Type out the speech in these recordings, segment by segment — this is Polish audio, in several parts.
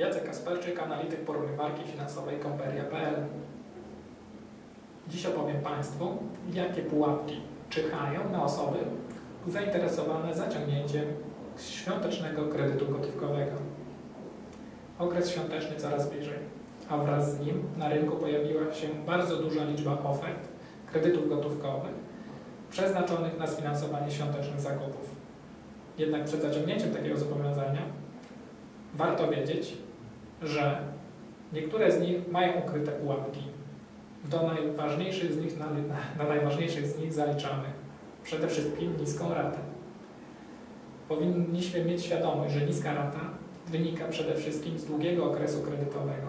Jacek Kasperczyk, analityk porównywarki finansowej Komperia.pl. Dziś opowiem Państwu, jakie pułapki czyhają na osoby zainteresowane zaciągnięciem świątecznego kredytu gotówkowego. Okres świąteczny coraz bliżej, a wraz z nim na rynku pojawiła się bardzo duża liczba ofert kredytów gotówkowych przeznaczonych na sfinansowanie świątecznych zakupów. Jednak przed zaciągnięciem takiego zobowiązania warto wiedzieć, że niektóre z nich mają ukryte pułapki. Do najważniejszych z nich, na, na najważniejszych z nich zaliczamy przede wszystkim niską ratę. Powinniśmy mieć świadomość, że niska rata wynika przede wszystkim z długiego okresu kredytowego.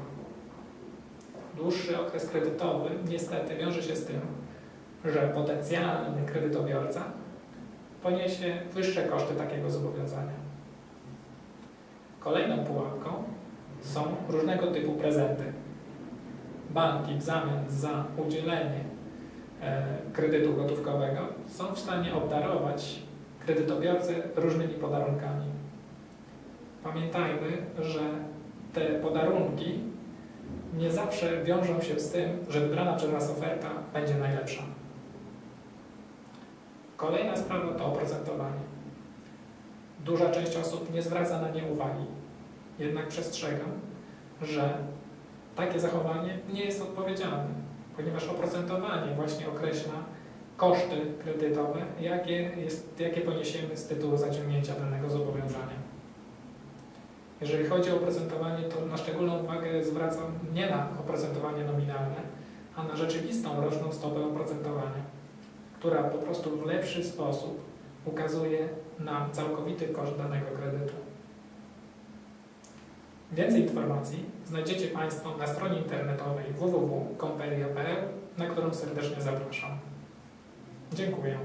Dłuższy okres kredytowy niestety wiąże się z tym, że potencjalny kredytobiorca poniesie wyższe koszty takiego zobowiązania. Kolejną pułapką są różnego typu prezenty. Banki w zamian za udzielenie e, kredytu gotówkowego są w stanie obdarować kredytobiorcę różnymi podarunkami. Pamiętajmy, że te podarunki nie zawsze wiążą się z tym, że wybrana przez nas oferta będzie najlepsza. Kolejna sprawa to oprocentowanie. Duża część osób nie zwraca na nie uwagi, jednak przestrzegam, że takie zachowanie nie jest odpowiedzialne, ponieważ oprocentowanie właśnie określa koszty kredytowe, jakie, jest, jakie poniesiemy z tytułu zaciągnięcia danego zobowiązania. Jeżeli chodzi o oprocentowanie, to na szczególną uwagę zwracam nie na oprocentowanie nominalne, a na rzeczywistą roczną stopę oprocentowania która po prostu w lepszy sposób ukazuje nam całkowity koszt danego kredytu. Więcej informacji znajdziecie Państwo na stronie internetowej www.comperia.pl, na którą serdecznie zapraszam. Dziękuję.